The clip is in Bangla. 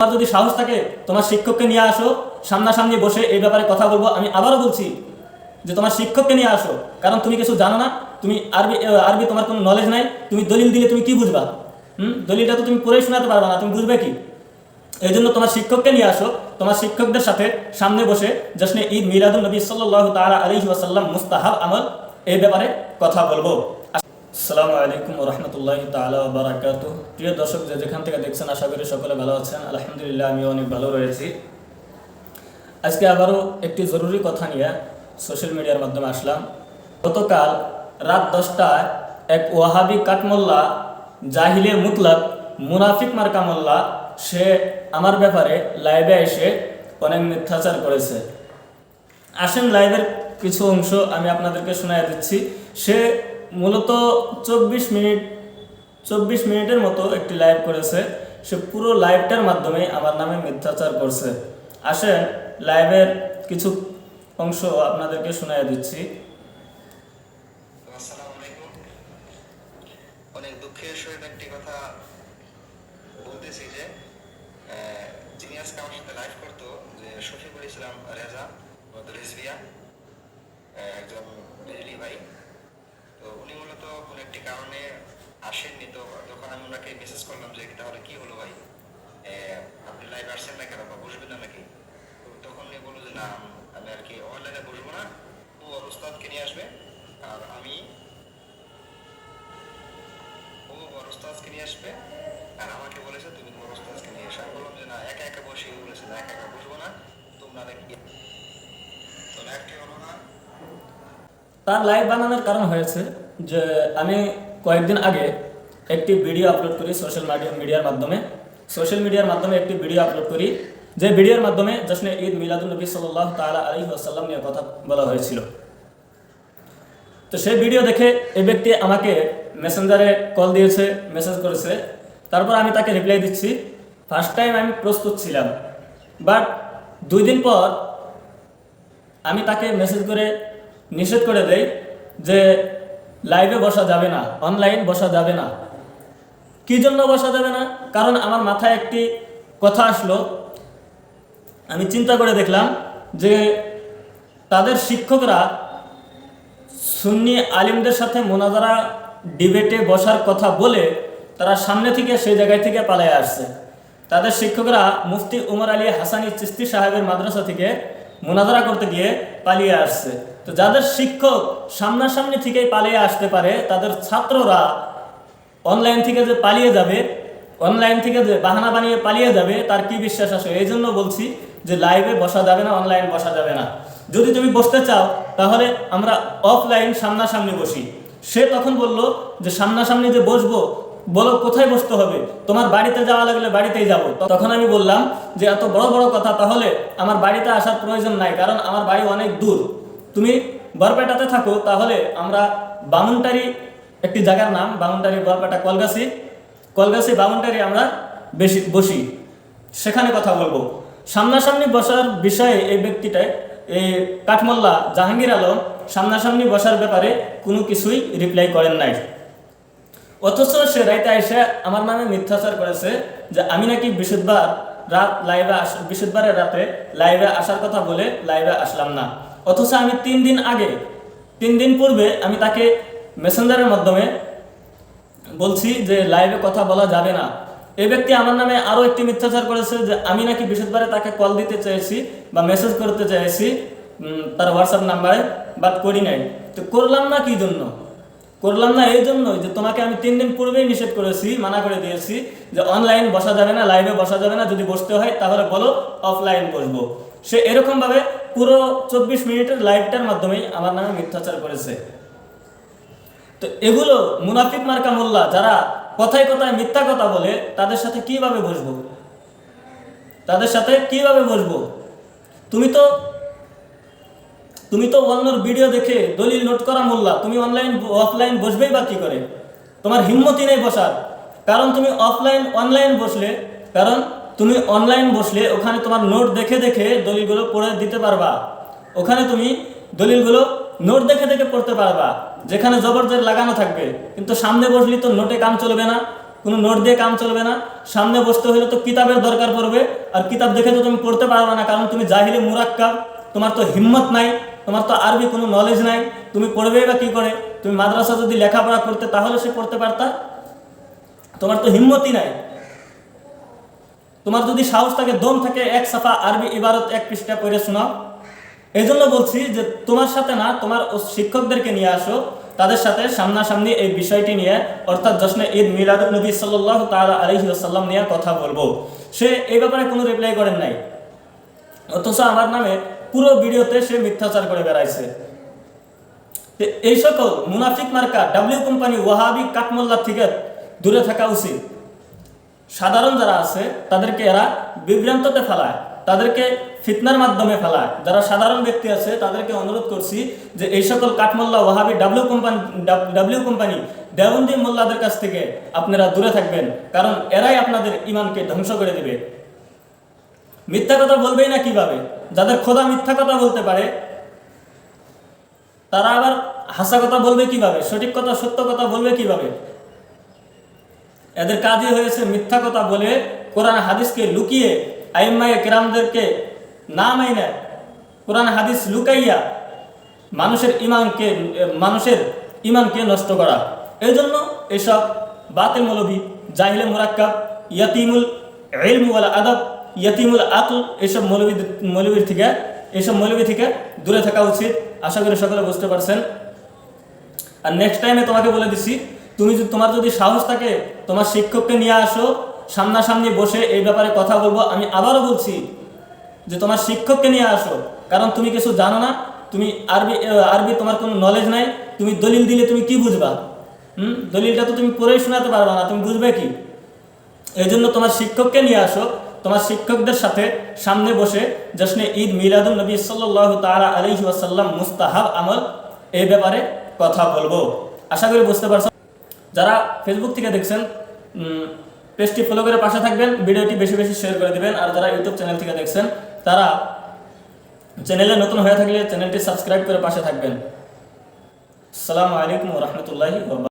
তোমার যদি সাহস থাকে, তোমার শিক্ষককে নিয়ে আসো, সামনাসামনি বসে এই ব্যাপারে কথা বলব। আমি আবারও বলছি যে তোমার শিক্ষককে নিয়ে আসো, কারণ তুমি কিছু জানো না, তুমি আরবি আরবি তোমার কোনো নলেজ নাই, তুমি দলিল দিলে তুমি কি বুঝবা? হুম? দলিলটা তো তুমি পড়েই শোনাতে পারবে না, তুমি বুঝবে কি? এই জন্য তোমার শিক্ষককে নিয়ে আসো, তোমার শিক্ষকদের সাথে সামনে বসে জশ্নে ঈদ মিলাদুল নবী সাল্লাহ তালা আলহি ওয়াসাল্লাম মুস্তাহাব আমল এই ব্যাপারে কথা বলব। আসসালামু আলাইকুম রহমতুল্লাহ তালা বারাকাতু প্রিয় দর্শক, যে যেখান থেকে দেখছেন, আশা করি সকলে ভালো আছেন। আলহামদুলিল্লাহ আমি অনেক ভালো রয়েছি। আজকে আবারও একটি জরুরি কথা নিয়ে সোশ্যাল মিডিয়ার মাধ্যমে আসলাম। গতকাল রাত দশটায় এক ওয়াহাবি কাঠমোল্লা জাহিলে মুতলাক, মুনাফিক মার্কা মোল্লা, সে আমার ব্যাপারে লাইভে এসে অনেক মিথ্যাচার করেছে। আসেন লাইভের কিছু অংশ আমি আপনাদেরকে শোনাই দিচ্ছি। সে মূলত চব্বিশ মিনিট, চব্বিশ মিনিটের মতো একটি লাইভ করেছে। সে পুরো লাইভটার মাধ্যমে আমার নামে মিথ্যাচার করছে। আসেন লাইভের কিছু অংশ আপনাদেরকে শোনাই দিচ্ছি। অনেক দুঃখের একটি কথা বলতেছি যে একজন ভাই। একটি কারণে আসেননি তো তখন আমি ওনাকে মেসেজ করলাম যে, তাহলে কি হলো ভাই? আপনি লাইভ আসছেন না কেন বা বসবেন না নাকি? তখন উনি বলল যে, না, আমি আর কি অনলাইনে বসবো না। ও ওর নিয়ে আসবে। আর আমি, ও ওর নিয়ে আসবে। আর আমাকে বলেছে, তুমি তোমার উস্তাদকে নিয়ে এসো। বললাম যে, না, একা একা বসে। বলেছে, না, একা একা বসবো না। তোমরা নাকি তো লাইভটি হলো না তার লাইভ বানানোর কারণ হয়েছে। যে আমি কয়েকদিন আগে একটি ভিডিও আপলোড করি সোশ্যাল মিডিয়া মিডিয়ার মাধ্যমে। সোশ্যাল মিডিয়ার মাধ্যমে একটি ভিডিও আপলোড করি। যে ভিডিওর মাধ্যমে জশ্নে ঈদ মিলাদুল নবী সাল্লাহ তালা আলী আসাল্লাম নিয়ে কথা বলা হয়েছিল। তো সেই ভিডিও দেখে এই ব্যক্তি আমাকে মেসেঞ্জারে কল দিয়েছে মেসেজ করেছে। তারপর আমি তাকে রিপ্লাই দিচ্ছি ফার্স্ট টাইম আমি প্রস্তুত ছিলাম বাট দুই দিন পর আমি তাকে মেসেজ করে নিষেধ করে দেই যে লাইভে বসা যাবে না অনলাইন বসা যাবে না। কি জন্য বসা যাবে না? কারণ আমার মাথায় একটি কথা আসলো। আমি চিন্তা করে দেখলাম যে তাদের শিক্ষকরা সুন্নি আলিমদের সাথে মোনাজারা ডিবেটে বসার কথা বলে তারা সামনে থেকে সেই জায়গায় থেকে পালিয়ে আসছে। তাদের শিক্ষকরা মুফতি উমর আলী হাসানি চিস্তি সাহেবের মাদ্রাসা থেকে মোনাজারা করতে গিয়ে পালিয়ে আসছে। তো যাদের শিক্ষক সামনাসামনি থেকেই পালিয়ে আসতে পারে, তাদের ছাত্ররা অনলাইন থেকে যে পালিয়ে যাবে অনলাইন থেকে যে বাহানা বানিয়ে পালিয়ে যাবে, তার কি বিশ্বাস আসে এই জন্য বলছি যে লাইভে বসা যাবে না অনলাইন বসা যাবে না। যদি তুমি বসতে চাও, তাহলে আমরা অফলাইন সামনাসামনি বসি। সে তখন বলল যে সামনাসামনি যে বসবো বলো কোথায় বসতে হবে? তোমার বাড়িতে যাওয়া লাগলে বাড়িতেই যাব। তখন আমি বললাম যে, এত বড় বড় কথা তাহলে আমার বাড়িতে আসার প্রয়োজন নাই, কারণ আমার বাড়ি অনেক দূর। তুমি বরপেটাতে থাকো, তাহলে আমরা বামুনটারি একটি জায়গার নাম, বামুনটারি বরপেটা কলগাছি। কলগাছি, বামুনটারি আমরা বেশি, বসি। সেখানে কথা বলব। সামনাসামনি বসার বিষয়ে এই ব্যক্তিটায় এই কাঠমোল্লা জাহাঙ্গীর আলম, সামনাসামনি বসার ব্যাপারে কোনো কিছুই রিপ্লাই করেন নাই। অথচ সে রাইতে এসে আমার নামে মিথ্যাচার করেছে যে আমি নাকি বৃহস্পতিবার রাত লাইভে আস, বৃহস্পতিবারের রাতে লাইভে আসার কথা বলে লাইভে আসলাম না। অথচ আমি তিন দিন আগে, তিন দিন পূর্বে আমি তাকে মেসেঞ্জারের মাধ্যমে বলছি যে লাইভে কথা বলা যাবে না। এই ব্যক্তি আমার নামে আরও একটি মিথ্যাচার করেছে যে আমি নাকি বৃহস্পতিবারে তাকে কল দিতে চেয়েছি বা মেসেজ করতে চেয়েছি তার হোয়াটসঅ্যাপ নাম্বারে বাট করি নাই। তো করলাম না কি জন্য? করলাম না এই জন্য যে তোমাকে আমি তিন দিন পূর্বেই নিষেধ করেছি, মানা করে দিয়েছি যে অনলাইন বসা যাবে না লাইভে বসা যাবে না, যদি বসতে হয় তাহলে বলো অফলাইন বসবো। সে এরকমভাবে পুরো চব্বিশ মিনিটের লাইভটার মাধ্যমেই আমার নামে মিথ্যাচার করেছে। তো এগুলো মুনাফিক মার্কা মোল্লা, যারা কথায় কথায় মিথ্যা কথা বলে, তাদের সাথে কীভাবে বসবো? তাদের সাথে কীভাবে বসবো? তুমি তো তুমি তো অন্যর ভিডিও দেখে দলিল নোট করা মোল্লা। তুমি অনলাইন অফলাইন বসবেই বা কি করে? তোমার হিম্মতই নেই বসার। কারণ তুমি অফলাইন অনলাইন বসলে, কারণ তুমি অনলাইন বসলে ওখানে তোমার নোট দেখে দেখে দলিলগুলো পড়ে দিতে পারবা। ওখানে তুমি দলিলগুলো নোট দেখে দেখে পড়তে পারবা, যেখানে জবরদস্ত লাগানো থাকবে। কিন্তু সামনে বসলে তো নোটে কাম চলবে না, কোনো নোট দিয়ে কাম চলবে না। সামনে বসতে হলে তো কিতাবের দরকার পড়বে, আর কিতাব দেখে তো তুমি পড়তে পারবে না, কারণ তুমি জাহিলে মুরাক্কাব, তোমার তো হিম্মত নাই। তোমার তো আরবি কোনো নলেজ নাই। তুমি পড়বেই বা কি করে? তুমি মাদ্রাসা যদি লেখাপড়া করতে, তাহলে সে পড়তে পারতা। তোমার তো হিম্মতই নাই। তোমার যদি সাহস থাকে, দম থাকে, এক সাফা আরবি ইবারত এক পৃষ্ঠা পড়ে শোনাও। এই জন্য বলছি যে, তোমার সাথে না, তোমার শিক্ষকদেরকে নিয়ে আসো। তাদের সাথে সামনাসামনি এই বিষয়টি নিয়ে, অর্থাৎ জশ্নে ঈদ মিলাদ নবী সাল্লাহ তালা আলহি আসাল্লাম নিয়ে কথা বলব। সে এই ব্যাপারে কোনো রিপ্লাই করেন নাই। অথচ আমার নামে পুরো ভিডিওতে সে মিথ্যাচার করে বেড়াইছে। এই সকল মুনাফিক মার্কা ডাব্লিউ কোম্পানি ওয়াহাবি কাঠমোল্লা থেকে দূরে থাকা উচিত। সাধারণ যারা আছে, তাদেরকে এরা বিভ্রান্ততে ফেলায়, তাদেরকে ফিতনার মাধ্যমে ফেলায়। যারা সাধারণ ব্যক্তি আছে, তাদেরকে অনুরোধ করছি যে এই সকল কাঠমোল্লা Wahhabi W company W company Deobandi মোল্লাদের কাছ থেকে আপনারা দূরে থাকবেন, কারণ এরাই আপনাদের ইমানকে ধ্বংস করে দেবে। মিথ্যা কথা বলবেই না কীভাবে? যাদের খোদা মিথ্যা কথা বলতে পারে, তারা আবার হাসা কথা বলবে কীভাবে? সঠিক কথা, সত্য কথা বলবে কীভাবে? এদের কাজই হয়েছে মিথ্যা কথা বলে কোরআন হাদিসকে লুকিয়ে আইম্মায়ে কেরামদেরকে না মাইনে কোরআন হাদিস লুকাইয়া মানুষের ইমানকে মানুষের ইমানকে নষ্ট করা। এই জন্য এসব বাতিল মৌলবী জাহিলে মুরাক্কাব, ইয়াতিমুল ইলম ওয়াল আদব ইয়াতিমুল আকল, এসব মৌলবী মৌলবীর থেকে, এসব মৌলবী থেকে দূরে থাকা উচিত। আশা করি সকলে বুঝতে পারছেন। আর নেক্সট টাইমে তোমাকে বলে দিছি, তুমি যদি তোমার যদি সাহস থাকে, তোমার শিক্ষককে নিয়ে আসো, সামনাসামনি বসে এই ব্যাপারে কথা বলব। আমি আবারও বলছি যে তোমার শিক্ষককে নিয়ে আসো, কারণ তুমি কিছু জানো না, তুমি আরবি আরবি তোমার কোনো নলেজ নাই, তুমি দলিল দিলে তুমি কি বুঝবা? হুম? দলিলটা তো তুমি পড়েই শোনাতে পারবা না, তুমি বুঝবে কি? এই জন্য তোমার শিক্ষককে নিয়ে আসো। তোমার শিক্ষকদের সাথে সামনে বসে জশ্নে ঈদ মিলাদুল নবী সাল্লাহ তালা আলহি ওয়াসাল্লাম মুস্তাহাব আমল এই ব্যাপারে কথা বলব। আশা করি বুঝতে পারছ। যারা ফেসবুক থেকে দেখছেন পেজটি ফলো করে পাশে থাকবেন, ভিডিওটি বেশি বেশি শেয়ার করে দিবেন, আর যারা ইউটিউব চ্যানেল থেকে দেখছেন, তারা চ্যানেলে নতুন হয়ে থাকলে চ্যানেলটি সাবস্ক্রাইব করে পাশে থাকবেন। আসসালামু আলাইকুম রহমতুল্লাহি